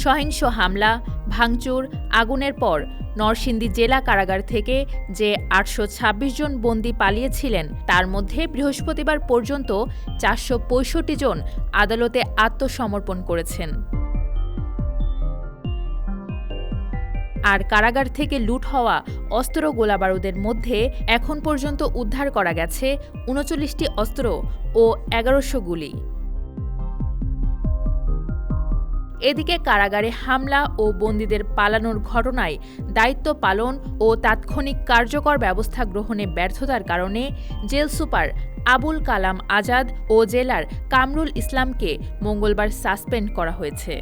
সহিংস হামলা, ভাঙচুর, আগুনের পর নরসিংদী জেলা কারাগার থেকে যে আটশো ছাব্বিশ জন বন্দি পালিয়েছিলেন, তার মধ্যে বৃহস্পতিবার পর্যন্ত চারশো পঁয়ষট্টি জন আদালতে আত্মসমর্পণ করেছেন। আর কারাগার থেকে লুট হওয়া অস্ত্র গোলাবারুদের মধ্যে এখন পর্যন্ত উদ্ধার করা গেছে উনচল্লিশটি অস্ত্র ও এগারোশো গুলি। এদিকে কারাগারে হামলা ও বন্দীদের পালানোর ঘটনায় দায়িত্ব পালন ও তাৎক্ষণিক কার্যকর ব্যবস্থা গ্রহণে ব্যর্থতার কারণে জেল সুপার আবুল কালাম আজাদ ও জেলার কামরুল ইসলামকে মঙ্গলবার সাসপেন্ড করা হয়েছে।